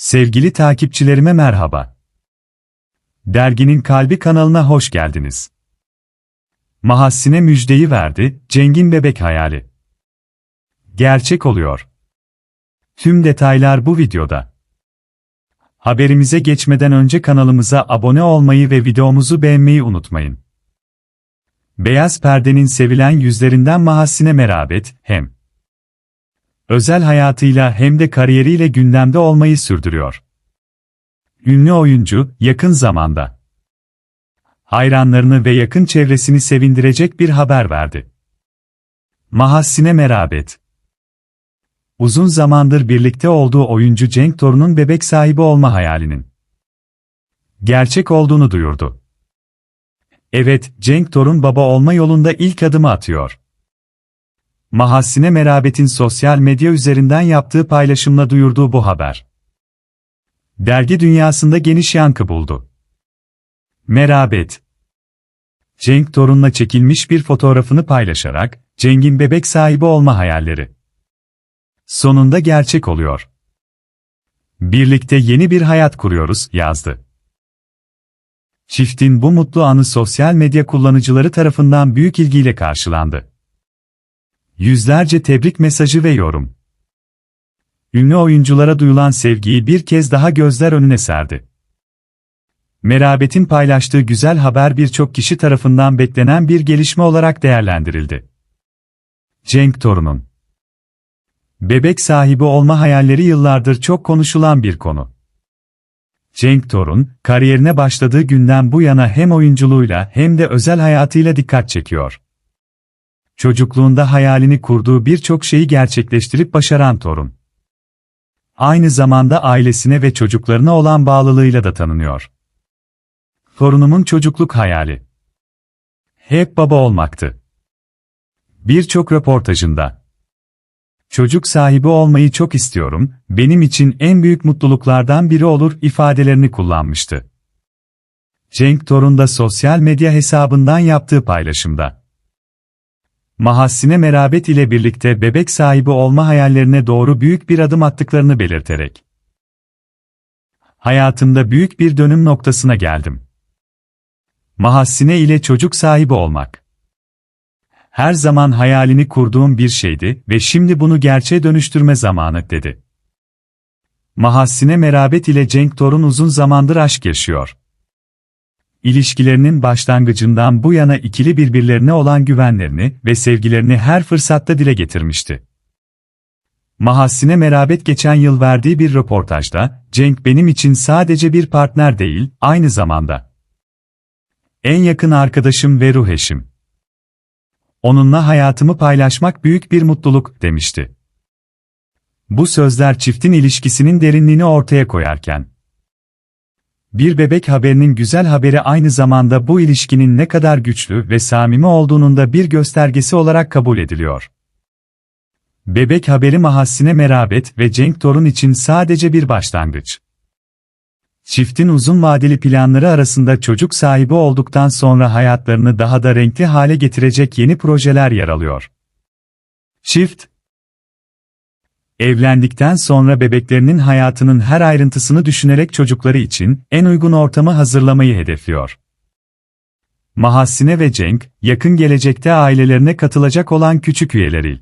Sevgili takipçilerime merhaba. Derginin Kalbi kanalına hoş geldiniz. Mahassine müjdeyi verdi, Cengin bebek hayali. Gerçek oluyor. Tüm detaylar bu videoda. Haberimize geçmeden önce kanalımıza abone olmayı ve videomuzu beğenmeyi unutmayın. Beyaz perdenin sevilen yüzlerinden Mahassine Merabet, hem özel hayatıyla hem de kariyeriyle gündemde olmayı sürdürüyor. Ünlü oyuncu, yakın zamanda hayranlarını ve yakın çevresini sevindirecek bir haber verdi. Mahassine Merabet Uzun zamandır birlikte olduğu oyuncu Cenk Torun'un bebek sahibi olma hayalinin gerçek olduğunu duyurdu. Evet, Cenk Torun baba olma yolunda ilk adımı atıyor. Mahassine Merabet'in sosyal medya üzerinden yaptığı paylaşımla duyurduğu bu haber. Dergi dünyasında geniş yankı buldu. Merabet Cenk Torun'la çekilmiş bir fotoğrafını paylaşarak, Cenk'in bebek sahibi olma hayalleri. Sonunda gerçek oluyor. Birlikte yeni bir hayat kuruyoruz, yazdı. Çiftin bu mutlu anı sosyal medya kullanıcıları tarafından büyük ilgiyle karşılandı. Yüzlerce tebrik mesajı ve yorum. Ünlü oyunculara duyulan sevgiyi bir kez daha gözler önüne serdi. Merabet'in paylaştığı güzel haber birçok kişi tarafından beklenen bir gelişme olarak değerlendirildi. Cenk Torun'un bebek sahibi olma hayalleri yıllardır çok konuşulan bir konu. Cenk Torun, kariyerine başladığı günden bu yana hem oyunculuğuyla hem de özel hayatıyla dikkat çekiyor. Çocukluğunda hayalini kurduğu birçok şeyi gerçekleştirip başaran Torun. Aynı zamanda ailesine ve çocuklarına olan bağlılığıyla da tanınıyor. Torunumun çocukluk hayali. Hep baba olmaktı. Birçok röportajında. Çocuk sahibi olmayı çok istiyorum, benim için en büyük mutluluklardan biri olur ifadelerini kullanmıştı. Cenk Torun da sosyal medya hesabından yaptığı paylaşımda. Mahassine Merabet ile birlikte bebek sahibi olma hayallerine doğru büyük bir adım attıklarını belirterek. Hayatımda büyük bir dönüm noktasına geldim. Mahassine ile çocuk sahibi olmak. Her zaman hayalini kurduğum bir şeydi ve şimdi bunu gerçeğe dönüştürme zamanı, dedi. Mahassine Merabet ile Cenk Torun uzun zamandır aşk yaşıyor. İlişkilerinin başlangıcından bu yana ikili birbirlerine olan güvenlerini ve sevgilerini her fırsatta dile getirmişti. Mahassine Merabet geçen yıl verdiği bir röportajda, Cenk benim için sadece bir partner değil, aynı zamanda en yakın arkadaşım ve ruh eşim. Onunla hayatımı paylaşmak büyük bir mutluluk, demişti. Bu sözler çiftin ilişkisinin derinliğini ortaya koyarken, bir bebek haberinin güzel haberi aynı zamanda bu ilişkinin ne kadar güçlü ve samimi olduğunun da bir göstergesi olarak kabul ediliyor. Bebek haberi Mahassine Merabet ve Cenk Torun için sadece bir başlangıç. Çiftin uzun vadeli planları arasında çocuk sahibi olduktan sonra hayatlarını daha da renkli hale getirecek yeni projeler yer alıyor. Çift, Evlendikten sonra bebeklerinin hayatının her ayrıntısını düşünerek çocukları için en uygun ortamı hazırlamayı hedefliyor. Mahassine ve Cenk, yakın gelecekte ailelerine katılacak olan küçük üyeleri